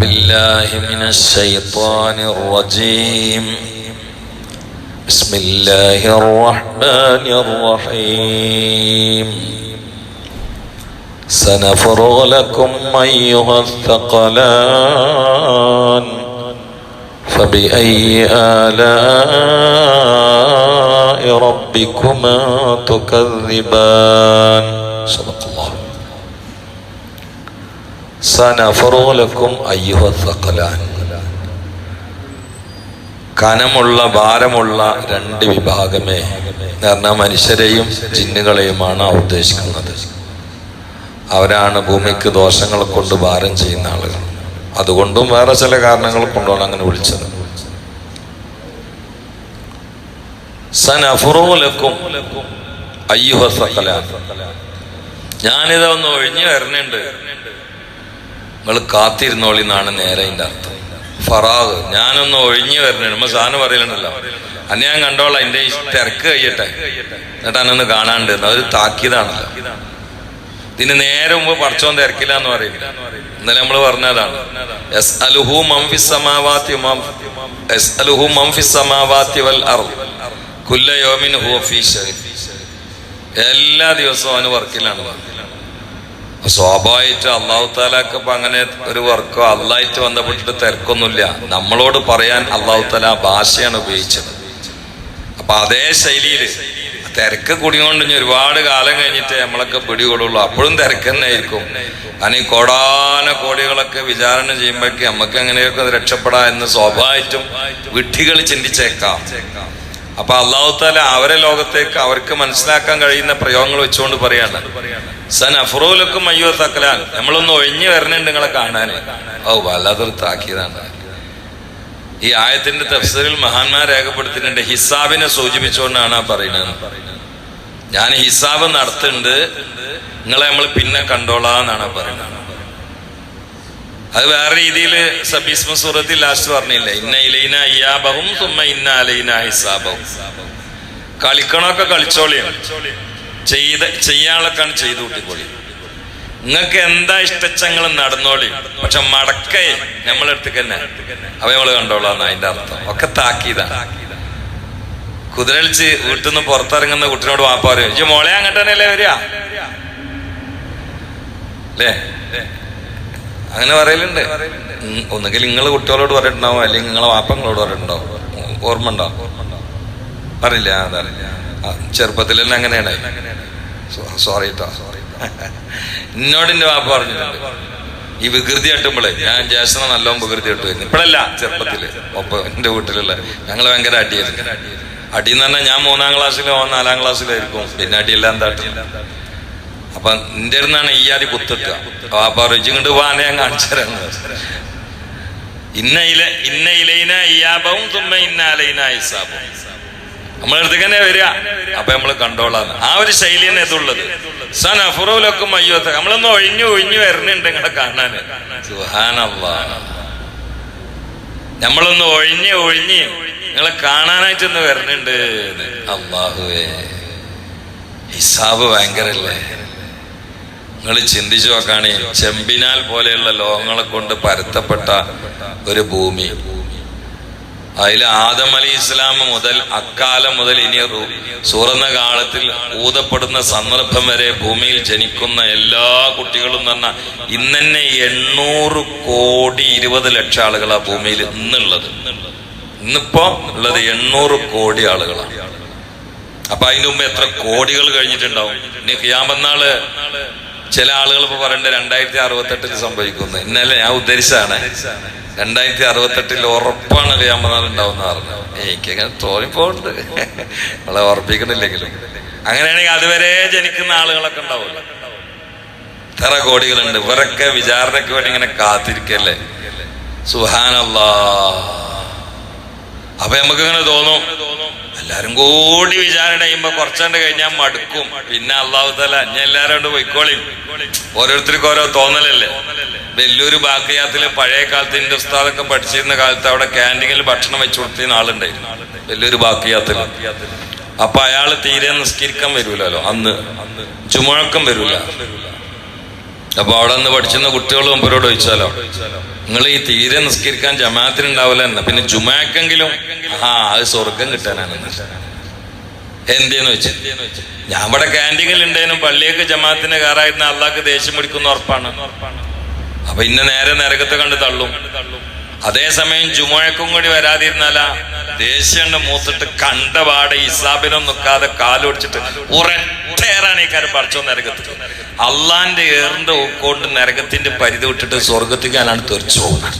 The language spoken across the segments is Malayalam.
بالله من الشيطان الرجيم. بسم الله الرحمن الرحيم. سنفرغ لكم أيها الثقلان. فبأي آلاء ربكما تكذبان؟ صدق സനഫറോലക്കും കനമുള്ള ഭാരമുള്ള രണ്ട് വിഭാഗമേ കാരണം മനുഷ്യരെയും ജിന്നുകളെയുമാണ് ഉദ്ദേശിക്കുന്നത്. അവരാണ് ഭൂമിക്ക് ദോഷങ്ങൾ കൊണ്ട് ഭാരം ചെയ്യുന്ന ആളുകൾ. അതുകൊണ്ടും വേറെ ചില കാരണങ്ങൾ കൊണ്ടാണ് അങ്ങനെ വിളിച്ചത്. ഞാനിതൊന്ന് ഒഴിഞ്ഞു വരണുണ്ട്. നിങ്ങൾ കാത്തിരുന്നോളി എന്നാണ് നേരെ അതിന്റെ അർത്ഥം. ഫറാഗ് ഞാനൊന്ന് ഒഴിഞ്ഞു വരണേ നമ്മൾ സാധനം പറയലുണ്ടല്ലോ. അന്ന് ഞാൻ കണ്ടോളാം. എന്റെ തിരക്ക് കഴിയട്ടെ. എന്നിട്ട് അന്നൊന്ന് കാണാണ്ട് അതൊരു താക്കീതാണല്ലോ. ഇതിന് നേരെ മുമ്പ് പറിച്ചോൻ തിരക്കില്ല എന്ന് പറയില്ല ഇന്നലെ നമ്മൾ പറഞ്ഞതാണ്. എസ് അലുഹു എസ് അലുഹു മംഫി വൽ കുല്ല യോമിൻ ഫീ എല്ലാ ദിവസവും അവന് വർക്കിലാണ്. സ്വാഭാവികമായിട്ട് അള്ളാഹു താലാക്ക് ഇപ്പൊ അങ്ങനെ ഒരു വർക്കോ അള്ളായിട്ട് ബന്ധപ്പെട്ടിട്ട് തിരക്കൊന്നുമില്ല. നമ്മളോട് പറയാൻ അള്ളാഹു താല ഭാഷയാണ് ഉപയോഗിച്ചത്. അപ്പൊ അതേ ശൈലിയിൽ തിരക്ക് കുടികൊണ്ട് ഇനി ഒരുപാട് കാലം കഴിഞ്ഞിട്ട് നമ്മളൊക്കെ പിടികൊള്ളുള്ളൂ അപ്പോഴും തിരക്ക് തന്നെ ആയിരിക്കും കോടാന കോടികളൊക്കെ വിചാരണ ചെയ്യുമ്പോഴേക്ക് നമുക്ക് എങ്ങനെയൊക്കെ രക്ഷപ്പെടാ എന്ന് സ്വാഭാവികമായിട്ടും വിട്ടികൾ ചിന്തിച്ചേക്കാം. അപ്പൊ അള്ളാഹു താല അവരെ ലോകത്തേക്ക് അവർക്ക് മനസ്സിലാക്കാൻ കഴിയുന്ന പ്രയോഗങ്ങൾ വെച്ചുകൊണ്ട് പറയാണ്. സൻ അഫ്രോലക്കും അയ്യോ തക്കലാൻ നമ്മളൊന്ന് ഒഴിഞ്ഞു വരണുണ്ട് നിങ്ങളെ കാണാൻ ഓ വല്ലാതൊരു താക്കിയതാണ് ഈ ആയത്തിന്റെ തഫ്സറിൽ മഹാന്മാർ രേഖപ്പെടുത്തിയിട്ടുണ്ട്. ഹിസാബിനെ സൂചിപ്പിച്ചുകൊണ്ടാണ് ആ പറയുന്നത്. ഞാൻ ഹിസാബ് നടത്തുന്നുണ്ട്. നിങ്ങളെ നമ്മൾ പിന്നെ കണ്ടോളാന്നാണ് പറയുന്നത്. അത് വേറെ രീതിയിൽ സബീസ്മ സൂറത്തിൽ ലാസ്റ്റ് പറഞ്ഞില്ലേ ഇന്ന ഇലൈന അയ്യാബവും സുമ്മ ഇന്ന അലൈന ഹിസാബവും കളിക്കണമൊക്കെ കളിച്ചോളിയാണ് ചെയ്ത ചെയ്യാനുള്ളൊക്കെയാണ് ചെയ്തു കൂട്ടിക്കോളി. നിങ്ങൾക്ക് എന്താ ഇഷ്ടച്ചങ്ങൾ നടന്നോളി. പക്ഷെ മടക്കേ നമ്മളെടുത്തേക്ക് തന്നെ അവ നമ്മൾ കണ്ടോളാന്ന് അതിന്റെ അർത്ഥം. ഒക്കെ താക്കീതാ. കുതിരളിച്ച് വീട്ടിൽ നിന്ന് പുറത്തിറങ്ങുന്ന കുട്ടിനോട് വാപ്പ പറയും ഇജ്ജ് മോളെ അങ്ങോട്ട് തന്നെയല്ലേ വരിക? അല്ലേ? അങ്ങനെ പറയലുണ്ട്. ഒന്നുകിൽ നിങ്ങൾ കുട്ടികളോട് പറഞ്ഞിട്ടുണ്ടാവും അല്ലെങ്കിൽ നിങ്ങളെ വാപ്പങ്ങളോട് പറഞ്ഞിട്ടുണ്ടാവും. ഓർമ്മ ഉണ്ടോ? അതറിയില്ല ചെറുപ്പത്തിൽ തന്നെ അങ്ങനെയാണ്. സോറി കേട്ടോ എന്നോട് എന്റെ വാപ്പ പറഞ്ഞിട്ടുണ്ട്. ഈ വികൃതി കെട്ടുമ്പോളേ ഞാൻ ജേഷനെ നല്ലോണം വികൃതി കെട്ടുമായിരുന്നു ഇപ്പോഴല്ല ചെറുപ്പത്തിൽ. ഒപ്പം എന്റെ വീട്ടിലുള്ള ഞങ്ങൾ ഭയങ്കര അടിയായിരുന്നു. അടിയെന്ന് പറഞ്ഞാൽ ഞാൻ മൂന്നാം ക്ലാസ്സിലോ നാലാം ക്ലാസ്സിലോ ആയിരിക്കും പിന്നെ അടിയെല്ലാം താട്ടും. അപ്പൊ നിന്റെ അടുന്നാണ് ഈ ആദ്യം കുത്തിട്ടുക അപ്പൊ രുചിങ്ങോട്ട് പോകാൻ ഞാൻ കാണിച്ചു തരാം. ഇന്ന ഇല ഇന്ന ഇലയിന ഇയാബവും തുമ്മ ഇന്ന ഹിസാബും. നമ്മളടുത്തേക്ക് തന്നെ വരിക. അപ്പൊ നമ്മൾ കണ്ടോളാന്ന്. ആ ഒരു ശൈലി തന്നെ ഇതുള്ളത്. സൻ അഫുറോലൊക്കെ മയ്യോത്ത നമ്മളൊന്ന് ഒഴിഞ്ഞു ഒഴിഞ്ഞു വരണുണ്ട് ഇങ്ങനെ കാണാന്. സുഹാനല്ലാ നമ്മളൊന്ന് ഒഴിഞ്ഞ് ഒഴിഞ്ഞ് നിങ്ങളെ കാണാനായിട്ടൊന്ന് വരണുണ്ട് അള്ളാഹുവേ ഹിസാബ് ഭയങ്കരല്ലേ? നിങ്ങൾ ചിന്തിച്ചു നോക്കാണേ ചെമ്പിനാൽ പോലെയുള്ള ലോകങ്ങളെ കൊണ്ട് പരത്തപ്പെട്ട ഒരു ഭൂമി. അതിൽ ആദം അലി ഇസ്ലാം മുതൽ അക്കാലം മുതൽ ഇനി സുറന്ന കാലത്തിൽ ഊതപ്പെടുന്ന സന്ദർഭം വരെ ഭൂമിയിൽ ജനിക്കുന്ന എല്ലാ കുട്ടികളും പറഞ്ഞാൽ ഇന്നെ എണ്ണൂറ് കോടി ഇരുപത് ലക്ഷം ആളുകളാ ഭൂമിയിൽ ഇന്നുള്ളത്. ഇന്നിപ്പോ ഉള്ളത് എണ്ണൂറ് കോടി ആളുകളാണ് അപ്പൊ അതിന് മുമ്പ് എത്ര കോടികൾ കഴിഞ്ഞിട്ടുണ്ടാവും? ഇനി ഖിയാമന്നാൾ ചില ആളുകൾ ഇപ്പൊ പറയണ്ട രണ്ടായിരത്തി അറുപത്തെട്ടിൽ സംഭവിക്കുന്നു. ഇന്നലെ ഞാൻ ഉദ്ധരിച്ചാണ് രണ്ടായിരത്തി അറുപത്തെട്ടിൽ ഉറപ്പാണ് ഖിയാമന്നാൾ ഉണ്ടാവുന്ന പറഞ്ഞു. എനിക്കങ്ങനെ തോന്നിപ്പോണ്ട്. നമ്മളെ ഉറപ്പിക്കണില്ലെങ്കിലും. അങ്ങനെയാണെങ്കിൽ അതുവരെ ജനിക്കുന്ന ആളുകളൊക്കെ ഉണ്ടാവുമല്ലോ. ഇത്ര കോടികളുണ്ട്. ഇവരൊക്കെ വിചാരണയ്ക്ക് വേണ്ടി ഇങ്ങനെ കാത്തിരിക്കല്ലേ? സുഹാനല്ലാ അപ്പൊ നമുക്ക് ഇങ്ങനെ തോന്നും. എല്ലാരും കൂടി വിചാരണ ചെയ്യുമ്പോ കുറച്ചുകൊണ്ട് കഴിഞ്ഞാൽ മടുക്കും. പിന്നെ അള്ളാഹു തല ഞാൻ എല്ലാരും കൊണ്ട് പൊയ്ക്കോളിയും ഓരോരുത്തർക്കും ഓരോ തോന്നലല്ലേ? വെല്ലൂര് ബാക്കിയാത്തിൽ പഴയ കാലത്ത് എന്റെ ഉസ്താദൊക്കെ പഠിച്ചിരുന്ന കാലത്ത് അവിടെ ക്യാന്റീനിൽ ഭക്ഷണം വെച്ചു കൊടുത്തിരുന്ന ആളുണ്ടായിരുന്നു. വെല്ലൂര് ബാക്കിയാത്തിൽ. അപ്പൊ അയാൾ തീരെ നിസ്കരിക്കാൻ വരൂലല്ലോ. അന്ന് ചുമഴക്കം വരൂല. അപ്പൊ അവിടെ നിന്ന് പഠിച്ചിരുന്ന കുട്ടികളും മുമ്പരോട് ചോദിച്ചാലോ? നിങ്ങൾ ഈ തീരെ നിസ്കരിക്കാൻ ജമാഅത്തിനുണ്ടാവില്ല എന്നാ. പിന്നെ ജുമാക്കെങ്കിലും. ആ അത് സ്വർഗം കിട്ടാനാണ് എന്തേന്ന് വെച്ച്? ഞാൻ ഇവിടെ ക്യാന്റീനിൽ ഉണ്ടേനും പള്ളിയൊക്കെ ജമാഅത്തിന് കയറായിരുന്ന അള്ളാഹ്ക്ക് ദേഷ്യം പിടിക്കുന്ന ഉറപ്പാണ്. അപ്പൊ ഇന്ന നേരെ നരകത്തെ കണ്ട് തള്ളും. അതേസമയം ജുമഴക്കും കൂടി വരാതിരുന്നാലാ ദേഷ്യണ്ട് മൂത്തിട്ട് കണ്ട പാടെ ഇസാബിനും നിൽക്കാതെ കാലൊടിച്ചിട്ട് ഉറട്ടേറാണ് ഈ കാര്യം പറിച്ചോ നരകത്ത് അള്ളാന്റെ ഏറിന്റെ ഊക്കോണ്ട് നരകത്തിന്റെ പരിധി വിട്ടിട്ട് സ്വർഗത്തിക്കാനാണ് തെറിച്ചു പോകുന്നത്.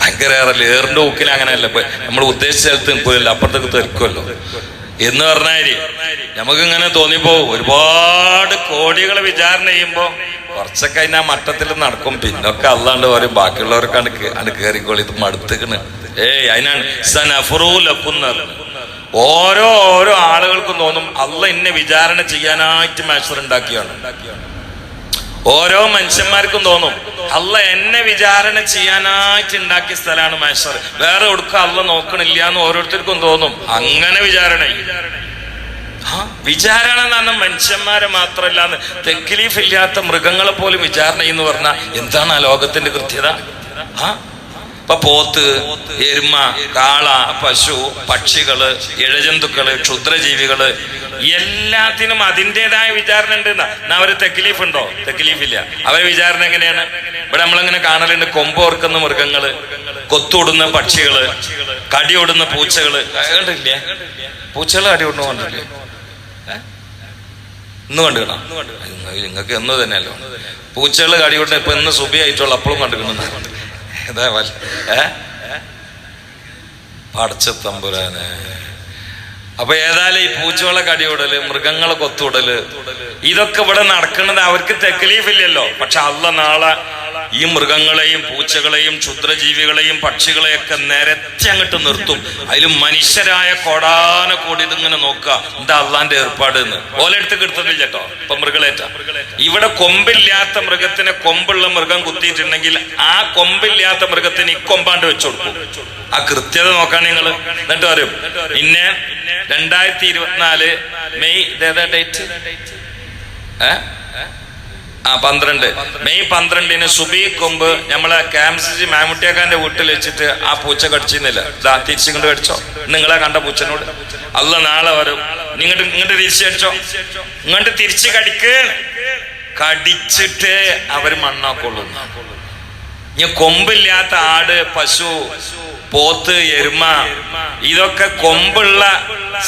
ഭയങ്കര ഏറല്ല ഏറിന്റെ ഊക്കിൽ അങ്ങനെയല്ല? നമ്മൾ ഉദ്ദേശിച്ച സ്ഥലത്ത് അപ്പുറത്തേക്ക് തെറിക്കുമല്ലോ എന്ന് പറഞ്ഞാൽ നമുക്കിങ്ങനെ തോന്നിപ്പോ ഒരുപാട് കോടികൾ വിചാരണ ചെയ്യുമ്പോ കുറച്ചൊക്കെ അതിന് മട്ടത്തിൽ നടക്കും. പിന്നൊക്കെ അല്ലാണ്ട് പറയും ബാക്കിയുള്ളവർക്കാണ് അത് കയറിക്കോളി ഇത് മടുത്തുക്കണ്. ഏയ് അതിനാണ് സനഫറൂലക്കുന്ന ഓരോ ഓരോ ആളുകൾക്കും തോന്നും അല്ല എന്നെ വിചാരണ ചെയ്യാനായിട്ട് മാസ്റ്റർ ഉണ്ടാക്കിയാണ്. ഓരോ മനുഷ്യന്മാർക്കും തോന്നും അല്ല എന്നെ വിചാരണ ചെയ്യാനായിട്ട് ഉണ്ടാക്കിയ സ്ഥലമാണ് മാസ്റ്റർ വേറെ എവിടുക്കും അല്ല നോക്കണില്ല എന്ന് ഓരോരുത്തർക്കും തോന്നും. അങ്ങനെ വിചാരണ വിചാരണ എന്ന് മനുഷ്യന്മാരെ മാത്രമല്ല തെക്കിലീഫ് ഇല്ലാത്ത മൃഗങ്ങളെ പോലും വിചാരണ എന്ന് പറഞ്ഞാൽ എന്താണ് ആ ലോകത്തിന്റെ കൃത്യത? ആ ഇപ്പൊ പോത്ത് എരുമ കാള പശു പക്ഷികൾ ഇഴജന്തുക്കൾ ക്ഷുദ്രജീവികൾ എല്ലാത്തിനും അതിന്റെതായ വിചാരണ ഉണ്ട് എന്നാ. അവർ തെക്കിലീഫ് ഉണ്ടോ? തെക്കിലീഫ് ഇല്ല അവരെ വിചാരണ എങ്ങനെയാണ്? ഇവിടെ നമ്മളിങ്ങനെ കാണലുണ്ട് കൊമ്പോർക്കുന്ന മൃഗങ്ങൾ കൊത്തോടുന്ന പക്ഷികൾ കടിയോടുന്ന പൂച്ചകൾ. കണ്ടില്ലേ? പൂച്ചകൾ കടിയോടുന്ന കണ്ടില്ലേ? ഇന്ന് കണ്ടു കാണാം നിങ്ങൾക്ക് എന്ന് തന്നെയല്ലോ? പൂച്ചകൾ കടിയോട്ട് ഇപ്പൊ ഇന്ന് സുബി ആയിട്ടുള്ള അപ്പോഴും കണ്ടുക്കണം ഇതാ വല്ല ഏ? പടച്ച തമ്പുരാനെ. അപ്പൊ ഏതായാലും ഈ പൂച്ചകളെ കടിയോടൽ മൃഗങ്ങളെ കൊത്തുവിടൽ ഇതൊക്കെ ഇവിടെ നടക്കുന്നത് അവർക്ക് തെക്കലീഫില്ലല്ലോ. പക്ഷെ അല്ല നാളെ ഈ മൃഗങ്ങളെയും പൂച്ചകളെയും ക്ഷുദ്രജീവികളെയും പക്ഷികളെയൊക്കെ നേരത്തെ അങ്ങോട്ട് നിർത്തും. അതിൽ മനുഷ്യരായ കോടാന കോടി ഇതിങ്ങനെ നോക്കുക. എന്താ അള്ളാന്റെ ഏർപ്പാട് എന്ന് ഓലെടുത്ത് കിടത്തുന്നില്ല കേട്ടോ. ഇപ്പൊ മൃഗളേറ്റ ഇവിടെ കൊമ്പില്ലാത്ത മൃഗത്തിനെ കൊമ്പുള്ള മൃഗം കുത്തിയിട്ടുണ്ടെങ്കിൽ ആ കൊമ്പില്ലാത്ത മൃഗത്തിന് ഇക്കൊമ്പാണ്ട് വെച്ചു കൊടുക്കും. ആ കൃത്യത നോക്കാൻ നിങ്ങൾ എന്നിട്ട് പറയും പിന്നെ രണ്ടായിരത്തി ഇരുപത്തിനാല് മെയ് ഡേറ്റ് ആ പന്ത്രണ്ട്. മെയ് പന്ത്രണ്ടിന് സുബി കൊമ്പ് നമ്മളെ ക്യാംസി മാമുട്ടിയാക്കാന്റെ വീട്ടിൽ വെച്ചിട്ട് ആ പൂച്ച കടിച്ചിരുന്നില്ല. ഇതാ തിരിച്ചിങ്ങോട്ട് കടിച്ചോ. നിങ്ങളെ കണ്ട പൂച്ചനോട്. അല്ല നാളെ വരും. നിങ്ങോട്ട് ഇങ്ങോട്ട് തിരിച്ചു കടിച്ചോ. ഇങ്ങോട്ട് തിരിച്ച് കടിക്ക്. കടിച്ചിട്ട് അവർ മണ്ണാക്കുള്ളൂ ഇനി കൊമ്പില്ലാത്ത ആട് പശു പോത്ത് എരുമ ഇതൊക്കെ കൊമ്പുള്ള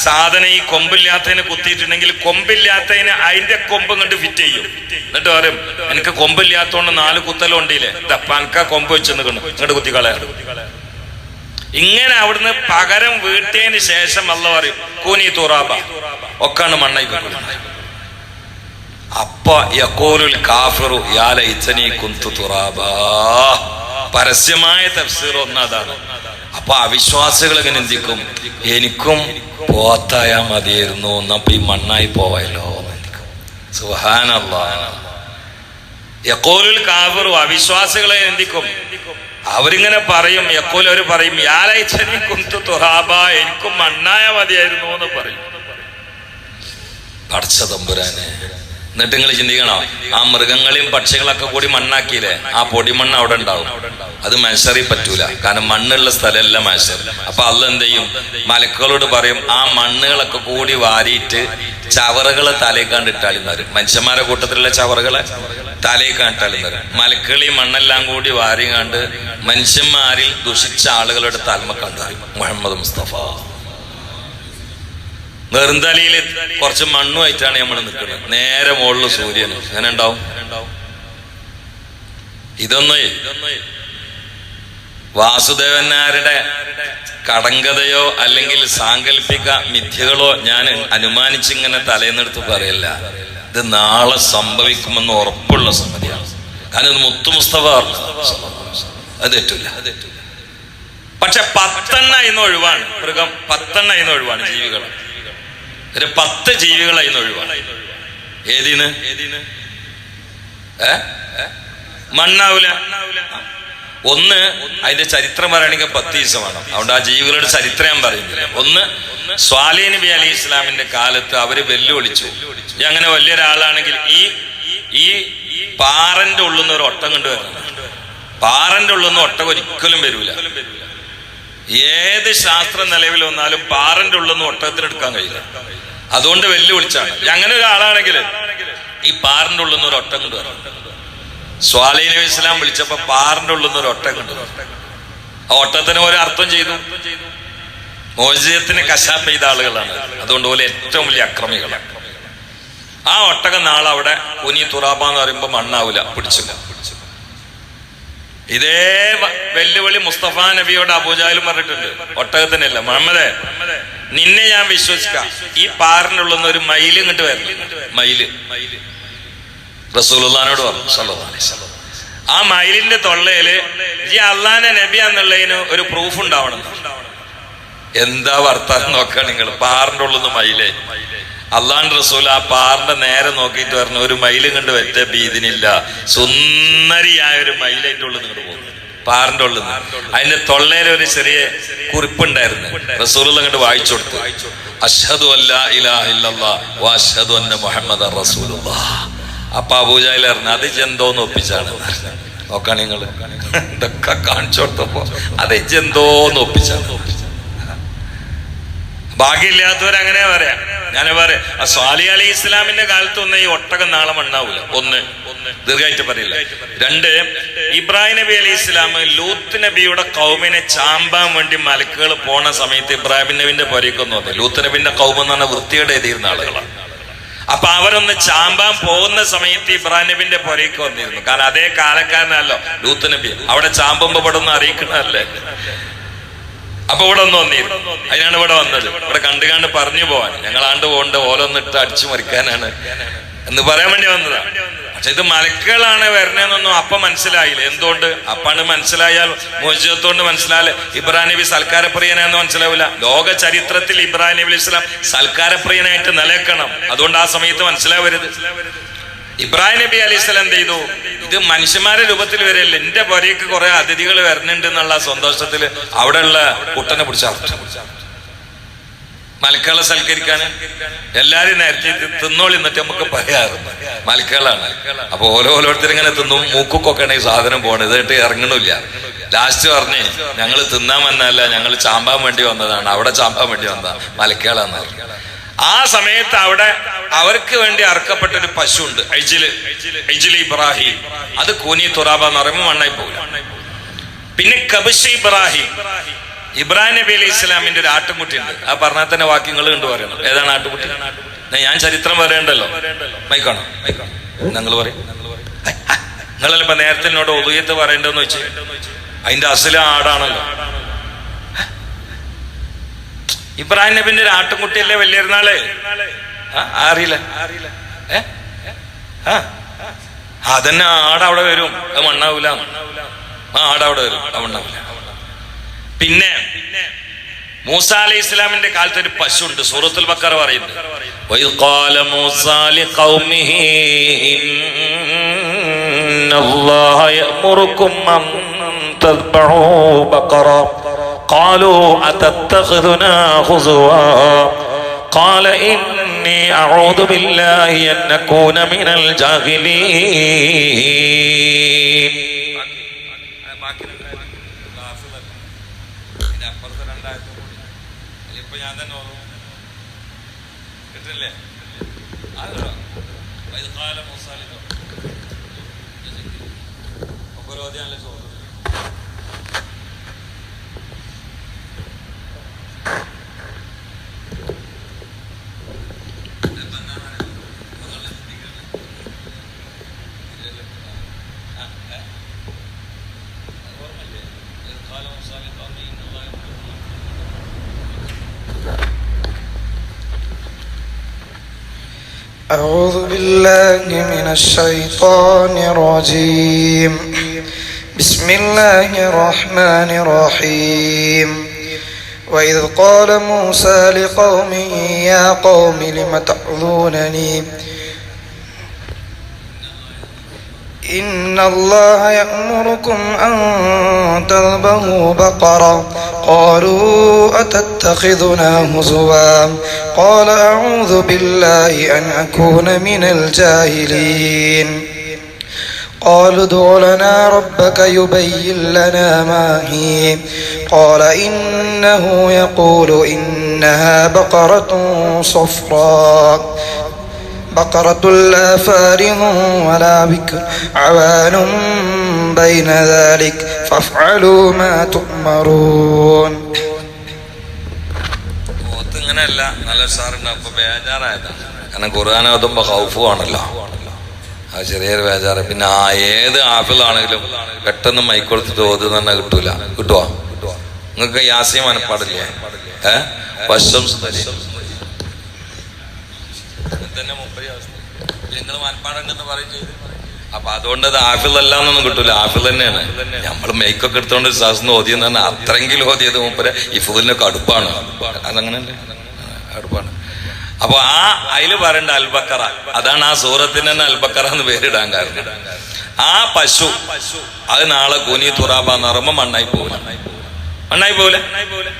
സാധനം ഈ കൊമ്പില്ലാത്തതിന് കുത്തിയിട്ടുണ്ടെങ്കിൽ കൊമ്പില്ലാത്തതിന് അതിന്റെ കൊമ്പ് കണ്ട് ഫിറ്റ് ചെയ്യും. എന്നിട്ട് പറയും എനിക്ക് കൊമ്പില്ലാത്തോണ്ട് നാല് കുത്തലും ഉണ്ടല്ലേ പനക്ക കൊമ്പ് വെച്ച് നിൽക്കണം ഇങ്ങോട്ട് കുത്തിക്കളെ ഇങ്ങനെ അവിടുന്ന് പകരം വീട്ടിയതിന് ശേഷം അല്ല പറയും കൂനി തുറാബ ഒക്കാണ് മണ്ണായി അപ്പ യക്കോലുൽ കാഫിറു യാ ലൈതനി കുന്തു തുറാബ. പരസ്യമായ തഫ്സീർ ഒന്നതാണ്. അപ്പൊ അവിശ്വാസികൾ എങ്ങനെ എന്തിക്കും? എനിക്കും പോത്തായാ മതിയായിരുന്നു. നമ്മ ഈ മണ്ണായി പോവായല്ലോ ചിന്തിക്കും. സുബ്ഹാനല്ലാ. കാഫിറു അവിശ്വാസികളെ എന്തിക്കും? അവരിങ്ങനെ പറയും യക്കോൽ അവർ പറയും യാ ലൈതനി കുന്തു തുഹാബ എനിക്കും മണ്ണായ മതിയായിരുന്നു എന്ന് പറയും. പടച്ച തമ്പുരാനെ എന്നിട്ട് നിങ്ങൾ ചിന്തിക്കണോ? ആ മൃഗങ്ങളെയും പക്ഷികളൊക്കെ കൂടി മണ്ണാക്കിയില്ലേ? ആ പൊടിമണ്ണ് അവിടെ ഉണ്ടാവും. അത് മനുഷ്യറി പറ്റൂല. കാരണം മണ്ണുള്ള സ്ഥലമല്ല മനുഷ്യർ. അപ്പൊ അല്ല എന്ത് ചെയ്യും? മലക്കുകളോട് പറയും ആ മണ്ണുകളൊക്കെ കൂടി വാരിയിട്ട് ചവറുകളെ തലയിൽ കണ്ടിട്ടാളിന്നാര് മനുഷ്യന്മാരെ കൂട്ടത്തിലുള്ള ചവറുകളെ തലയിൽ കണ്ടിട്ടാളിന്നാര് മലക്കുകൾ ഈ മണ്ണെല്ലാം കൂടി വാരി കണ്ട് മനുഷ്യന്മാരിൽ ദുഷിച്ച ആളുകളുടെ തലമ കണ്ടാൽ മുഹമ്മദ് മുസ്തഫ. നെറുന്തലയിൽ കുറച്ച് മണ്ണുമായിട്ടാണ് നമ്മൾ നിൽക്കുന്നത് നേരെ മുകളിൽ സൂര്യൻ അങ്ങനെ ഉണ്ടാവും ഇതൊന്നേ വാസുദേവനാരുടെ കടങ്കഥയോ അല്ലെങ്കിൽ സാങ്കല്പിക മിഥ്യകളോ ഞാൻ അനുമാനിച്ചിങ്ങനെ തലേന്നെടുത്ത് പറയില്ല. ഇത് നാളെ സംഭവിക്കുമെന്ന് ഉറപ്പുള്ള സംഗതിയാണ്. കാരണം ഇത് മുത്തു മുസ്തഫ അത് തെറ്റില്ല പക്ഷെ പത്തെണ്ണ ഇന്ന് ഒഴിവാണ്. മൃഗം പത്തെണ്ണ ഇന്ന് ഒഴിവാണ് ജീവികൾ ഒരു പത്ത് ജീവികളായി ഒഴിവാണ് ഏതിന് ഏ? മണ്ണാവൂല. ഒന്ന് അതിന്റെ ചരിത്രം പറയുകയാണെങ്കിൽ പത്ത് ദിവസമാണ് അതുകൊണ്ട് ആ ജീവികളുടെ ചരിത്രം ഞാൻ പറയുന്നില്ല. ഒന്ന് സ്വാലി നബി അലി ഇസ്ലാമിന്റെ കാലത്ത് അവർ വെല്ലുവിളിച്ചു. അങ്ങനെ വലിയൊരാളാണെങ്കിൽ ഈ ഈ പാറന്റെ ഉള്ളുന്ന ഒരു ഒട്ടം കൊണ്ടുവരണം പാറന്റെ ഉള്ളുന്ന ഒട്ടം ഒരിക്കലും വരൂല. ഏത് ശാസ്ത്ര നിലവിൽ വന്നാലും പാറന്റെ ഉള്ളൊന്നും നിന്ന് ഒട്ടകത്തിന് എടുക്കാൻ കഴിയില്ല. അതുകൊണ്ട് വെല്ലുവിളിച്ചാണ്. അങ്ങനെ ഒരാളാണെങ്കിൽ ഈ പാറിന്റെ ഉള്ളിൽ നിന്ന് ഒരു കൊണ്ട് വരണം. സ്വാലി നബി ഇസ്ലാം വിളിച്ചപ്പോ പാറിന്റെ ഉള്ളിൽ നിന്ന് ഒരു ഒട്ടം കൊണ്ട് ആ ഒട്ടത്തിന് ഒരു അർത്ഥം ചെയ്തു. മോചിതത്തിന് കശാപ്പ് ചെയ്ത ആളുകളാണ്. അതുകൊണ്ട് പോലെ ഏറ്റവും വലിയ അക്രമികളാണ്. ആ ഒട്ടകം നാളെ അവിടെ കുനി തുറാബ എന്ന് പറയുമ്പോ മണ്ണാവില്ല പിടിച്ചില്ല. ഇതേ വെല്ലുവിളി മുസ്തഫ നബിയോട് അബൂജാലും പറഞ്ഞിട്ടുണ്ട്. ഒട്ടകത്തിനല്ല. മുഹമ്മദേ നിന്നെ ഞാൻ വിശ്വസിക്കാം. ഈ പാറിനുള്ള ഒരു മയിൽ ഇങ്ങോട്ട് വരണം. മയിൽ. റസൂലുള്ളാനോട് പറഞ്ഞു. ആ മയിലിന്റെ തൊള്ളയിൽ ഈ അള്ളാനെ നബി എന്നുള്ളതിന് ഒരു പ്രൂഫ് ഉണ്ടാവണം. എന്താ വർത്താനം നോക്കുക നിങ്ങൾ? പാറിന്റെ ഉള്ളിൽ നിന്ന് മയിലേ. അള്ളാന്റെ റസൂൽ ആ പാറിന്റെ നേരെ നോക്കിയിട്ട് പറഞ്ഞു ഒരു മയിലും കണ്ട് വെറ്റ ഭീതിനില്ല. സുന്ദരിയായ ഒരു മയിലതിന്റെ ഉള്ളിൽ നിങ്ങൾ പോകുന്നു. പാറിന്റെ നിന്ന്. അതിന്റെ തൊള്ളയിൽ ഒരു ചെറിയ കുറിപ്പുണ്ടായിരുന്നു. റസൂൽ അങ്ങോട്ട് വായിച്ചു കൊടുത്തു. അഷദു അല്ലാഹു അന്ന മുഹമ്മദ് അപ്പൊ അബൂജായി പറഞ്ഞു അത് ജന്തോന്ന് ഒപ്പിച്ചാണ്. നോക്കാണ് നിങ്ങൾ ഇതൊക്കെ കാണിച്ചു കൊടുത്തപ്പോ അത് ജന്തോന്ന് ഒപ്പിച്ചാണ്. ഭാഗ്യമില്ലാത്തവരങ്ങനെ പറയാം. ഞാൻ പറയാം ആ സ്വാലി അലി ഇസ്ലാമിന്റെ കാലത്ത് ഒന്ന് ഈ ഒട്ടകം നാളെ മണ്ണാവൂല ഒന്ന് ദീർഘമായിട്ട് പറയില്ല. രണ്ട് ഇബ്രാഹിം നബി അലി ഇസ്ലാം ലൂത്ത് നബിയുടെ കൗമിനെ ചാമ്പാൻ വേണ്ടി മലക്കുകൾ പോണ സമയത്ത് ഇബ്രാഹിം നബിന്റെ പൊരക്കൊന്നു വന്നു ലൂത്ത് നബിന്റെ കൗമെന്ന് പറഞ്ഞാൽ വൃത്തിയുടെ എഴുതിയിരുന്ന ആളുകളാണ് അപ്പൊ അവരൊന്ന് ചാമ്പാൻ പോകുന്ന സമയത്ത് ഇബ്രാഹിം നബിന്റെ പൊരയ്ക്ക് വന്നിരുന്നു. കാരണം അതേ കാലക്കാരനല്ലോ ലൂത്ത് നബി. അവിടെ ചാമ്പുമ്പോ പെടുന്ന ഒന്നും അറിയിക്കണല്ലേ അപ്പൊ ഇവിടെ ഒന്ന് വന്നിരുന്നു അതിനാണ് ഇവിടെ വന്നത്. ഇവിടെ കണ്ടു കണ്ട് പറഞ്ഞു പോവാൻ. ഞങ്ങളാണ്ട് പോകണ്ട ഓലൊന്നിട്ട് അടിച്ചു മറിക്കാനാണ്. എന്ന് പറയാൻ വേണ്ടി വന്നതാ. പക്ഷെ ഇത് മലക്കുകളാണ് വരണേന്നൊന്നും അപ്പൊ മനസ്സിലായില്ല. എന്തുകൊണ്ട്? അപ്പാണ് മനസ്സിലായാൽ മോചിതത്തോണ്ട് മനസ്സിലായാൽ ഇബ്രാഹിം നബി സൽക്കാരപ്രിയനാന്ന് മനസ്സിലാവില്ല. ലോക ചരിത്രത്തിൽ ഇബ്രാഹിം നബി ഇസ്ലാം സൽക്കാരപ്രിയനായിട്ട് നിലനിൽക്കണം. അതുകൊണ്ട് ആ സമയത്ത് മനസ്സിലാവരുത്. ഇബ്രാഹിം നബി അലൈഹി സ്വലം ചെയ്തു? ഇത് മനുഷ്യന്മാരുടെ രൂപത്തിൽ വരെയല്ല. എന്റെ പുരയ്ക്ക് കുറെ അതിഥികൾ വരുന്നുണ്ട് എന്നുള്ള സന്തോഷത്തിൽ അവിടെയുള്ള കുട്ടനെ പിടിച്ചർത്തു മലക്കളെ സൽക്കരിക്കാൻ എല്ലാരും നേരത്തെ തിന്നോളി എന്നിട്ട് നമുക്ക് പറയാറുണ്ട് മലക്കളാണ് അപ്പൊ ഓരോ ഓരോരുത്തർ ഇങ്ങനെ തിന്നും. മൂക്കൊക്കെയാണ് ഈ സാധനം പോണത് ഇതായിട്ട് ഇറങ്ങണില്ല. ലാസ്റ്റ് പറഞ്ഞ് ഞങ്ങൾ തിന്നാൻ വന്നല്ല ഞങ്ങൾ ചാമ്പാൻ വേണ്ടി വന്നതാണ്. അവിടെ ചാമ്പാൻ വേണ്ടി വന്ന മലക്കളാന്ന് പറഞ്ഞു. ആ സമയത്ത് അവിടെ അവർക്ക് വേണ്ടി അറക്കപ്പെട്ട ഒരു പശു ഉണ്ട് ഐജിൽ ഇബ്രാഹിം. അത് കൂനി തുറാബ എന്ന് പറയുമ്പോൾ മണ്ണായി പോകില്ല പിന്നെ കബിഷ് ഇബ്രാഹിം. ഇബ്രാഹിം നബി അലൈഹി ഇസ്ലാമിന്റെ ഒരു ആട്ടുംകുട്ടി ഉണ്ട് ആ പറഞ്ഞാൽ തന്നെ വാക്യങ്ങൾ കണ്ടു പറയണം ഏതാണ് ആട്ടുകുട്ടി? ഞാൻ ചരിത്രം പറയണ്ടല്ലോ. മൈക്കാണോ? ഞങ്ങൾ പറയും. നിങ്ങളല്ല നേരത്തെ എന്നോട് ഒതുയത്ത് പറയണ്ടെന്ന് വെച്ച്. അതിന്റെ അസല ആടാണല്ലോ. ഇബ്രാഹിം നബിന്റെ ഒരു ആട്ടുംകുട്ടിയല്ലേ വലിയൊരുന്നാൾ? നാളെ അറിയില്ല. ആ. അതന്നെ ആട് അവിടെ വരും. അത് മണ്ണാവൂല. ആ ആട് അവിടെ വരും. അത് മണ്ണാവൂല. പിന്നെ മൂസ അലൈഹി ഇസ്ലാമിന്റെ കാലത്ത് ഒരു പശു ഉണ്ട് സൂറത്തുൽ ബക്കർ പറയുന്നത് وَإِذْ قَالَ مُوسَى لِقَوْمِهِ إِنَّ اللَّهَ يَأْمُرُكُمْ أَن تَذْبَحُوا بَقَرَةً قالوا أتتخذنا هزوا قال إني أعوذ بالله أن أكون من الجاهلين أعوذ بالله من الشيطان الرجيم. بسم الله الرحمن الرحيم. وإذ قال موسى لقومه يا قوم لم تأذونني؟ إن الله يأمركم أن تذبحوا بقرة. قالوا أتتخذنا هزوا؟ قال أعوذ بالله أن أكون من الجاهلين. قالوا ادع لنا ربك يبين لنا ما هي. قال إنه يقول إنها بقرة صفراء. بقرة لا فارغ ولا بكر عوان بين ذلك فافعلوا ما تؤمرون പോത്ത് ഇങ്ങനെയല്ല നല്ല സാറുണ്ട് അപ്പൊ ബേജാറായതാണ് കാരണം ഖുർആൻ ഓതുമ്പോ ഹൗഫു ആണല്ലോ അത് ചെറിയൊരു ബേജാറ് പിന്നെ ആ ഏത് ആപ്പിളാണെങ്കിലും പെട്ടെന്ന് മൈക്കൊടുത്തിട്ട് ഓതുന്ന തന്നെ കിട്ടൂല കിട്ടുവോ നിങ്ങൾക്ക് യാസിയ മനപ്പാടില്ലേ ഏ വശം നിങ്ങൾ മനപ്പാടുണ്ടെന്ന് പറയും ചെയ്തു അപ്പൊ അതുകൊണ്ട് അത് ആഫിളല്ല എന്നൊന്നും കിട്ടൂല. ആഫിൾ തന്നെയാണ്. നമ്മൾ മേക്കൊക്കെ എടുത്തോണ്ട് സാസിന്ന് ഓതിയെന്ന് പറഞ്ഞാൽ അത്രയെങ്കിലും ഓതിയത് മൂപ്പര് ഇഫുദിന്റെ അടുപ്പാണ് അതങ്ങനല്ലേ? അടുപ്പാണ് അപ്പൊ ആ അതിൽ പറയണ്ട അൽബക്കറ. അതാണ് ആ സൂറത്തിന് തന്നെ അൽബക്കറ എന്ന് പേരിടാൻ കാരണം. ആ പശു അത് നാളെ കൂനി തുറാബ എന്ന് പറയുമ്പോ മണ്ണായി പോകില്ല മണ്ണായി പോകില്ല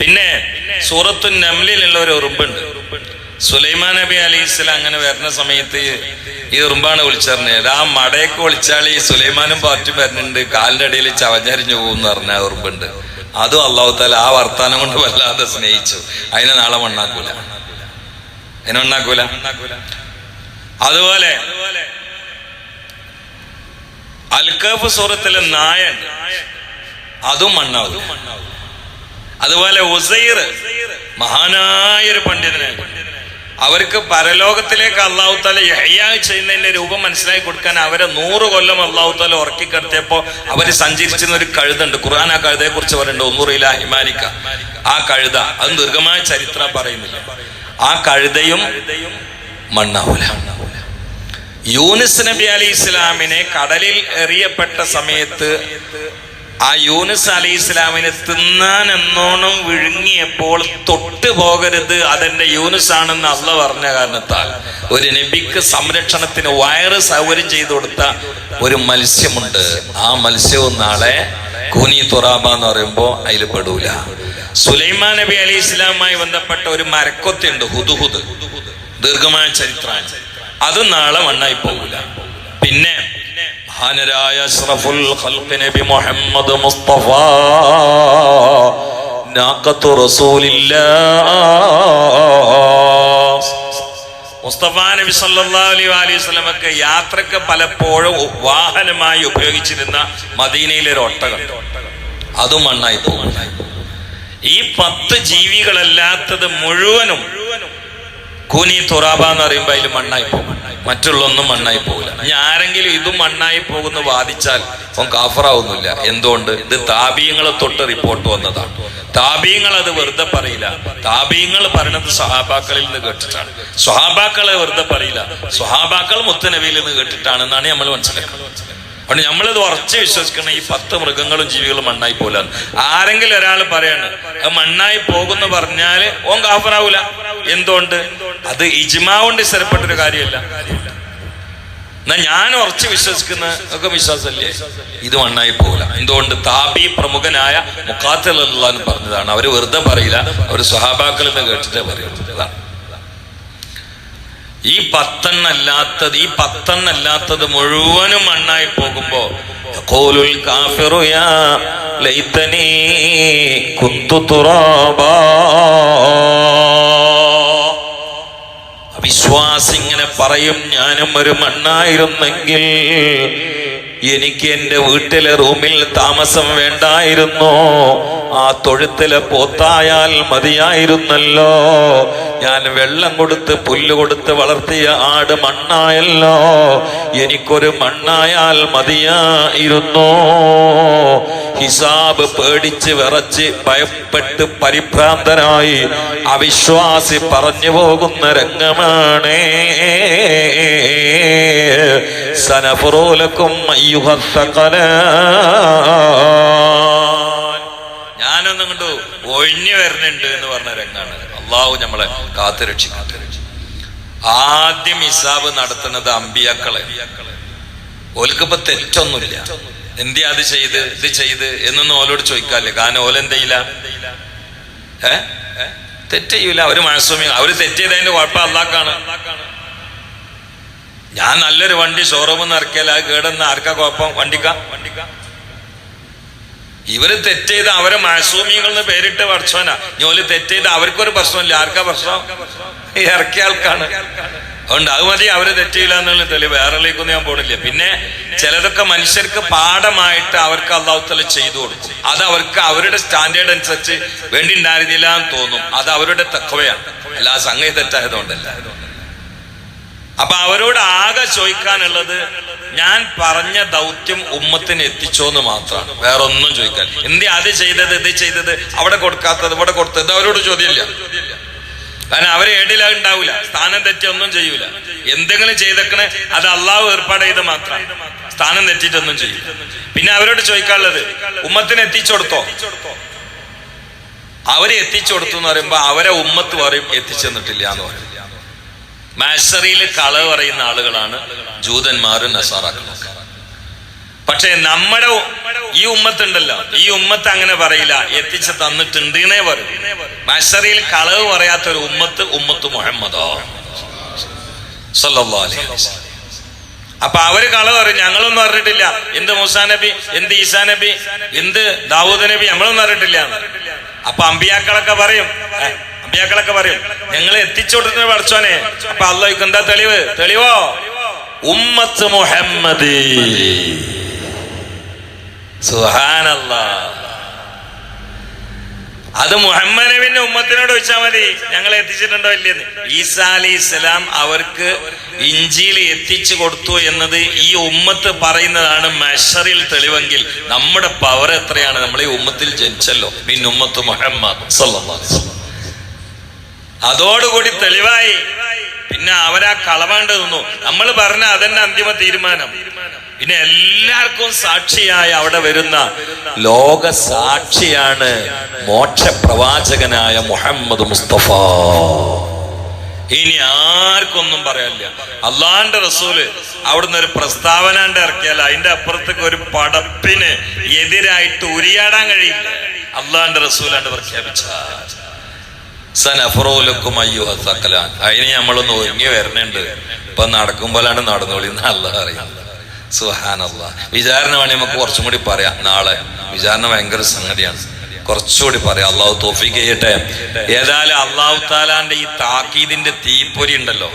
പിന്നെ സൂറത്തു നംലിലുള്ള ഒരു ഉറുമ്പുണ്ട്. സുലൈമാൻ നബി അലൈഹി സ്വലാം അങ്ങനെ വരുന്ന സമയത്ത് ഈ ഉറുമ്പാണ് വിളിച്ചറിഞ്ഞത്. ആ മടയൊക്കെ വിളിച്ചാൽ ഈ സുലൈമാനും പാറ്റും വരുന്നുണ്ട്. കാലിന്റെ അടിയിൽ ചവഞ്ഞരിഞ്ഞു പോകും എന്ന് പറഞ്ഞ ഉറുമ്പുണ്ട്. അതും അള്ളാഹുത്താല ആ വർത്താനം കൊണ്ട് വല്ലാതെ സ്നേഹിച്ചു. അതിനെ നാളെ മണ്ണാക്കൂല. അതിനെ മണ്ണാക്കൂല? അതുപോലെ അൽക്കഫ് സൂറത്തിലെ നായൻ അതും മണ്ണാവും അതുപോലെ ഉസൈർ മഹാനായ ഒരു പണ്ഡിതന് അവർക്ക് പരലോകത്തിലേക്ക് അള്ളാഹു താല യഹ്യാ ചെയ്യുന്നതിന്റെ രൂപം മനസ്സിലാക്കി കൊടുക്കാൻ അവരെ നൂറ് കൊല്ലം അള്ളാഹു താല ഉറക്കിക്കിടത്തിയപ്പോ അവർ സഞ്ചരിച്ചിരുന്ന ഒരു കഴുതുണ്ട്. ഖുർആൻ ആ കഴുതയെ കുറിച്ച് പറയുന്നുണ്ട്. ഒന്നൂറില ഹിമാനിക്ക. ആ കഴുത അത് ദീർഘമായ ചരിത്ര പറയുന്നില്ല. ആ കഴുതയും മണ്ണാവൂല. യൂനിസ് നബി അലി ഇസ്ലാമിനെ കടലിൽ എറിയപ്പെട്ട സമയത്ത് ആ യൂനിസ് അലി ഇസ്ലാമിനെ തിന്നാൻ എന്നോണം വിഴുങ്ങിയപ്പോൾ തൊട്ടു പോകരുത് അതെന്റെ യൂനിസ് ആണെന്ന് അല്ല പറഞ്ഞ കാരണത്താൽ. ഒരു നബിക്ക് സംരക്ഷണത്തിന് വയറ് സൗകര്യം ചെയ്തു കൊടുത്ത ഒരു മത്സ്യമുണ്ട്. ആ മത്സ്യവും നാളെ കൂനി തുറാബ എന്ന് പറയുമ്പോ അതിൽ പെടൂല. സുലൈമാൻ നബി അലി ഇസ്ലാമുമായി ബന്ധപ്പെട്ട ഒരു മരക്കൊത്തുണ്ട് ഹുദുഹുദ്. ദീർഘമായ ചരിത്രമാണ് അത് നാളെ മണ്ണായി പോകൂല. പിന്നെ മഹാനരായ അഷ്റഫുൽ ഖൽഖ് നബി മുഹമ്മദ് മുസ്തഫ നാഖത്തു റസൂലില്ലാഹ്. മുസ്തഫ നബി സല്ലല്ലാഹു അലൈഹി വസല്ലമക്ക് യാത്രയ്ക്ക് പലപ്പോഴും വാഹനമായി ഉപയോഗിച്ചിരുന്ന മദീനയിലെ ഒരു ഒട്ടകം. അതും മണ്ണായി പോകും ഈ പത്ത് ജീവികളല്ലാത്തത് മുഴുവനും കൂനി തുറാബ എന്ന് പറയുമ്പോൾ അതിൽ മണ്ണായി പോകും. മറ്റുള്ളൊന്നും മണ്ണായി പോകില്ല ഇനി ആരെങ്കിലും ഇതും മണ്ണായി പോകുന്നു വാദിച്ചാൽ അവൻ കാഫറാവുന്നില്ല. എന്തുകൊണ്ട്? ഇത് താപീയങ്ങളെ തൊട്ട് റിപ്പോർട്ട് വന്നതാണ്. താപീയങ്ങൾ അത് വെറുതെ പറയില്ല. താപീയങ്ങൾ പറയണത് സ്വഹാബാക്കളിൽ നിന്ന് കേട്ടിട്ടാണ്. സ്വഹാബാക്കളെ വെറുതെ പറയില്ല. സ്വഹാബാക്കൾ മുത്തനബിയിൽ നിന്ന് കേട്ടിട്ടാണ് കേട്ടിട്ടാണെന്നാണ് നമ്മൾ മനസ്സിലാക്കുന്നത്. അതുകൊണ്ട് നമ്മളിത് ഉറച്ച് വിശ്വസിക്കണം ഈ പത്ത് മൃഗങ്ങളും ജീവികളും മണ്ണായി പോലാണ്. ആരെങ്കിലും ഒരാൾ പറയാണ് മണ്ണായി പോകുന്നു പറഞ്ഞാൽ ഓൻ കാഫറാവൂല. എന്തുകൊണ്ട്? അത് ഇജ്മാ കൊണ്ട് സ്ഥിരപ്പെട്ടൊരു കാര്യമല്ല. എന്നാ ഞാൻ ഉറച്ച് വിശ്വസിക്കുന്ന ഒക്കെ വിശ്വാസമല്ലേ? ഇത് മണ്ണായി പോകില്ല എന്തുകൊണ്ട്? താബി പ്രമുഖനായ മുക്കാത്തല്ലാന്ന് പറഞ്ഞതാണ്. അവർ വെറുതെ പറയില്ല. അവർ സ്വഹാബാക്കളിൽ നിന്ന് കേട്ടിട്ടേ പറയുള്ളൂ. ഈ പത്തെണ്ണല്ലാത്തത് ഈ പത്തെണ്ണല്ലാത്തത് മുഴുവനും മണ്ണായി പോകുമ്പോ കോലുൽ കാഫിറു യാ ലൈതനീ കുന്തു തുറാബാ. വിശ്വാസി ഇങ്ങനെ പറയും ഞാനും ഒരു മണ്ണായിരുന്നെങ്കിൽ എനിക്ക് എന്റെ വീട്ടിലെ റൂമിൽ താമസം വേണ്ടായിരുന്നു. ആ തൊഴുത്തിലെ പോത്തായാൽ മതിയായിരുന്നല്ലോ. ഞാൻ വെള്ളം കൊടുത്ത് പുല്ല് കൊടുത്ത് വളർത്തിയ ആട് മണ്ണായല്ലോ. എനിക്കൊരു മണ്ണായാൽ മതിയായിരുന്നു. ഹിസാബ് പേടിച്ച് വിറച്ച് ഭയപ്പെട്ട് പരിഭ്രാന്തനായി അവിശ്വാസി പറഞ്ഞു പോകുന്ന രംഗമാണ്. സനഫുറോലക്കും ഞാനൊന്നും ഒഴിഞ്ഞു വരുന്നുണ്ട് എന്ന് പറഞ്ഞ രംഗാണ്. അള്ളാഹു നമ്മളെ കാത്തു രക്ഷിക്കട്ടെ ആദ്യം ഹിസാബ് നടത്തുന്നത് അമ്പിയാക്കളെ. ഓൽക്കിപ്പോ തെറ്റൊന്നുമില്ല. എന്തിയാ അത് ചെയ്ത് ഇത് ചെയ്ത് എന്നൊന്നും ഓലോട് ചോദിക്കാല്ലേ കാരണം ഓലെന്തയില്ല ഏ? തെറ്റ് ചെയ്യൂല. അവർ മനസ്സുമി അവർ തെറ്റ് ചെയ്തതിന്റെ കുഴപ്പം അള്ളാക്കാണ്. ഞാൻ നല്ലൊരു വണ്ടി ഷോറൂമിൽ നിന്ന് ഇറക്കിയാൽ അത് കേടെന്ന് ആർക്കാ കുഴപ്പം? വണ്ടിക്ക വണ്ടിക്ക? ഇവർ തെറ്റെയ്ത് അവരെ മാസൂമികൾ എന്ന് പേരിട്ട് പഠിച്ചോനാ ജോലി തെറ്റെയ്ത് അവർക്കൊരു പ്രശ്നമില്ല. ആർക്കാ പ്രശ്നം? ഇറക്കിയ ആൾക്കാണ്. അതുകൊണ്ട് അത് മതി അവർ തെറ്റിയില്ല എന്നുള്ള തെളിവ്. വേറെലേക്കൊന്നും ഞാൻ പോണില്ല. പിന്നെ ചിലതൊക്കെ മനുഷ്യർക്ക് പാഠമായിട്ട് അവർക്ക് അള്ളാഹുത്തല ചെയ്തു കൊടുക്കും. അത് അവർക്ക് അവരുടെ സ്റ്റാൻഡേർഡ് അനുസരിച്ച് വേണ്ടി ഉണ്ടായിരുന്നില്ല എന്ന് തോന്നും. അത് അവരുടെ തക്കവയാണ് അല്ല സംഗതി തെറ്റായതുകൊണ്ടല്ല. അപ്പൊ അവരോട് ആകെ ചോദിക്കാനുള്ളത് ഞാൻ പറഞ്ഞ ദൗത്യം ഉമ്മത്തിന് എത്തിച്ചോന്ന് മാത്രമാണ്. വേറെ ഒന്നും ചോദിക്കാൻ. എന്തി അത് ചെയ്തത് ഇത് ചെയ്തത്? അവിടെ കൊടുക്കാത്തത് ഇവിടെ കൊടുത്തത്? അവരോട് ചോദ്യമില്ല. കാരണം അവരെ ഏടില ഉണ്ടാവില്ല സ്ഥാനം തെറ്റി ഒന്നും ചെയ്യൂല. എന്തെങ്കിലും ചെയ്തേക്കണേ അത് അള്ളാഹു ഏർപ്പാട് ചെയ്ത് മാത്രം. സ്ഥാനം തെറ്റിയിട്ടൊന്നും ചെയ്യും പിന്നെ അവരോട് ചോദിക്കാനുള്ളത് ഉമ്മത്തിന് എത്തിച്ചുകൊടുത്തോ അവരെ എത്തിച്ചു കൊടുത്തു എന്ന് പറയുമ്പോ അവരെ ഉമ്മത്ത് പറയും എത്തിച്ചെന്നിട്ടില്ല എന്ന് പറയും. മാഷറിയിൽ കളവ് പറയുന്ന ആളുകളാണ് ജൂതന്മാരും നസാറാക്കളൊക്കെ പക്ഷെ നമ്മുടെ ഈ ഉമ്മത്തുണ്ടല്ലോ. ഈ ഉമ്മത്ത് അങ്ങനെ പറയില്ല. എത്തിച്ച് തന്നിട്ടുണ്ട് എന്നേ പറയും. മാഷറിയിൽ കളവ് പറയാത്ത ഒരു ഉമ്മത്ത് ഉമ്മത്ത് മുഹമ്മദോ. അപ്പൊ അവർ കളവ് പറയും. ഞങ്ങളൊന്നും അറിഞ്ഞിട്ടില്ല. എന്ത് മൂസാ നബി? എന്ത് ഈസാ നബി? എന്ത് ദാവൂദ് നബി? ഞങ്ങളൊന്നും അറിഞ്ഞിട്ടില്ല. അപ്പൊ അമ്പിയാക്കളൊക്കെ പറയും. അമ്പിയാക്കളൊക്കെ പറയും ഞങ്ങൾ എത്തിച്ചുകൊണ്ടിരുന്ന പഠിച്ചോനെ അപ്പൊ അള്ളോയ്ക്ക് എന്താ തെളിവ്? തെളിവോ? ഉമ്മത്ത് മുഹമ്മദ്. അത് മുഹമ്മദ് നബിന്റെ ഉമ്മത്തിനോട് ചോദിച്ചാൽ മതി ഞങ്ങൾ എത്തിച്ചിട്ടുണ്ടോ ഇല്ലെന്ന് ഈസാ അലി ഇസ്ലാം അവർക്ക് ഇഞ്ചിയിൽ എത്തിച്ചു കൊടുത്തു എന്നത് ഈ ഉമ്മത്ത് പറയുന്നതാണ് മെഷറിൽ തെളിവെങ്കിൽ. നമ്മുടെ പവർ എത്രയാണ്? നമ്മൾ ഈ ഉമ്മത്തിൽ ജനിച്ചല്ലോ. ഉമ്മത്ത് മുഹമ്മദ് സല്ലല്ലാഹു അലൈഹി വസല്ലം. അതോടുകൂടി തെളിവായി. പിന്നെ അവരാ കളവാണ്ട് നിന്നു. നമ്മൾ പറഞ്ഞ അതന്നെ അന്തിമ തീരുമാനം. പിന്നെ എല്ലാവർക്കും സാക്ഷിയായ അവിടെ വരുന്ന ലോക സാക്ഷിയാണ് മോക്ഷപ്രവാചകനായ മുഹമ്മദ് മുസ്തഫ. ഇനി ആർക്കൊന്നും പറയാനില്ല. അള്ളാന്റെ റസൂൽ അവിടുന്ന് ഒരു പ്രസ്താവന ഇറക്കിയാൽ അതിന്റെ അപ്പുറത്തേക്ക് ഒരു പടപ്പിന് എതിരായിട്ട് ഉരിയാടാൻ കഴിയില്ല. അള്ളാന്റെ റസൂലാണ്ട് പ്രഖ്യാപിച്ച സനഫറോലക്കും അയ്യോ സക്കലാൻ അതിന് നമ്മളൊന്ന് ഒരുങ്ങി വരണുണ്ട്. ഇപ്പൊ നടക്കുമ്പോഴാണ് നടന്നോളി നല്ല അറിയാം. സുഹാനല്ല വിചാരണ വേണേ നമുക്ക് കുറച്ചും കൂടി പറയാം നാളെ. വിചാരണ ഭയങ്കര സംഗതിയാണ്. കുറച്ചുകൂടി പറയാം. അള്ളാഹു തോഫിക്ക് ചെയ്യട്ടെ. ഏതായാലും അള്ളാഹു താലാന്റെ ഈ താക്കീതിന്റെ തീപ്പൊരി ഉണ്ടല്ലോ.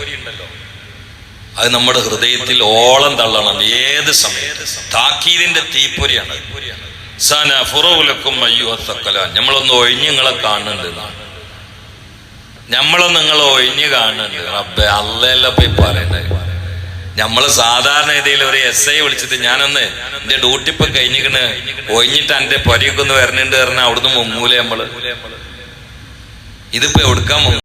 അത് നമ്മുടെ ഹൃദയത്തിൽ ഓളം തള്ളണം. ഏത് സമയത്ത്. താക്കീതിന്റെ തീപ്പൊരിയാണ്. സനഫുറവുലക്കും അയ്യോ സക്കലാൻ നമ്മളൊന്ന് ഒഴിഞ്ഞ് നിങ്ങളെ കാണുന്നുണ്ട്. നമ്മളൊന്ന് നിങ്ങൾ ഒഴിഞ്ഞു കാണുന്നുണ്ട്. റബ്ബെ അല്ലല്ല പോയി പറയണ്ടേ നമ്മൾ സാധാരണ രീതിയിൽ ഒരു എസ് ഐ വിളിച്ചിട്ട് ഞാനൊന്ന് എന്റെ ഡ്യൂട്ടി ഇപ്പൊ കഴിഞ്ഞിക്കണ് ഒഴിഞ്ഞിട്ട് എന്റെ പൊരയൊക്കെ ഒന്ന് വരണുണ്ട് പറഞ്ഞാൽ അവിടുന്ന് മുങ്ങൂലേ നമ്മൾ ഇതിപ്പോ എവിടുക്കാൻ മുങ്ങ